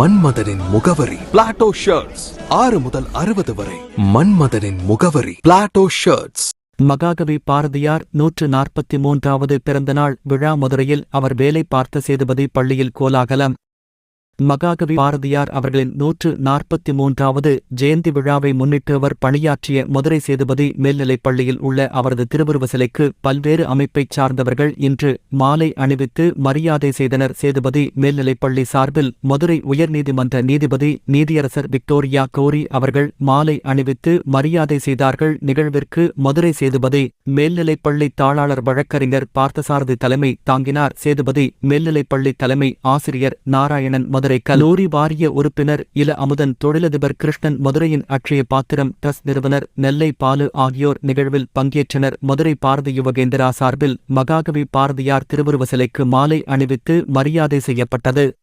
மன்மதனின் முகவரி. Plato shirts ஆறு முதல் அறுபது வரை. மன்மதனின் முகவரி. பிளாட்டோ ஷர்ட்ஸ் மகாகவி பாரதியார் நூற்று நாற்பத்தி மூன்றாவது பிறந்தநாள் விழா மதுரையில் அவர் வேலை பார்த்த சேதுபதி பள்ளியில் கோலாகலம். மகாகவி பாரதியார் அவர்களின் நூற்று நாற்பத்தி மூன்றாவது ஜெயந்தி விழாவை முன்னிட்டு அவர் பணியாற்றிய மதுரை சேதுபதி மேல்நிலைப் பள்ளியில் உள்ள அவரது திருவுருவ சிலைக்கு பல்வேறு அமைப்பைச் சார்ந்தவர்கள் இன்று மாலை அணிவித்து மரியாதை செய்தனர். சேதுபதி மேல்நிலைப் பள்ளி சார்பில் மதுரை உயர்நீதிமன்ற நீதிபதி நீதியரசர் விக்டோரியா கோரி அவர்கள் மாலை அணிவித்து மரியாதை செய்தார்கள். நிகழ்விற்கு மதுரை சேதுபதி மேல்நிலைப் பள்ளி தாளாளர் வழக்கறிஞர் பார்த்தசாரதி தலைமை தாங்கினார். சேதுபதி மேல்நிலைப் பள்ளி தலைமை ஆசிரியர் நாராயணன் மதுரை கல்லூரி வாரிய உறுப்பினர் இல அமுதன் தொழிலதிபர் கிருஷ்ணன் மதுரையின் அட்சய பாத்திரம் டஸ் நிறுவனர் நெல்லை பாலு ஆகியோர் நிகழ்வில் பங்கேற்றனர். மதுரை பாரதி யுவகேந்திரா சார்பில் மகாகவி பாரதியார் திருவுருவ சிலைக்கு மாலை அணிவித்து மரியாதை செய்யப்பட்டது.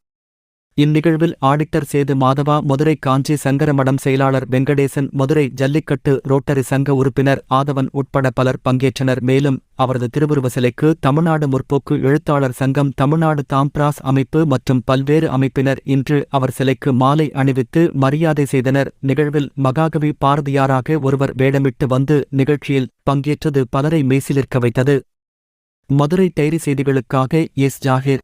இந்நிகழ்வில் ஆடிட்டர் சேது மாதவா மதுரை காஞ்சி சங்கரமடம் செயலாளர் வெங்கடேசன் மதுரை ஜல்லிக்கட்டு ரோட்டரி சங்க உறுப்பினர் ஆதவன் உட்பட பலர் பங்கேற்றனர். மேலும் அவரது திருவுருவ சிலைக்கு தமிழ்நாடு முற்போக்கு எழுத்தாளர் சங்கம் தமிழ்நாடு தாம்ப்ராஸ் அமைப்பு மற்றும் பல்வேறு அமைப்பினர் இன்று அவர் சிலைக்கு மாலை அணிவித்து மரியாதை செய்தனர். நிகழ்வில் மகாகவி பாரதியாராக ஒருவர் வேடமிட்டு வந்து நிகழ்ச்சியில் பங்கேற்றது பலரை மெய்சிலிர்க்க வைத்தது. மதுரை டைரி செய்திகளுக்காக எஸ். ஜாகிர்.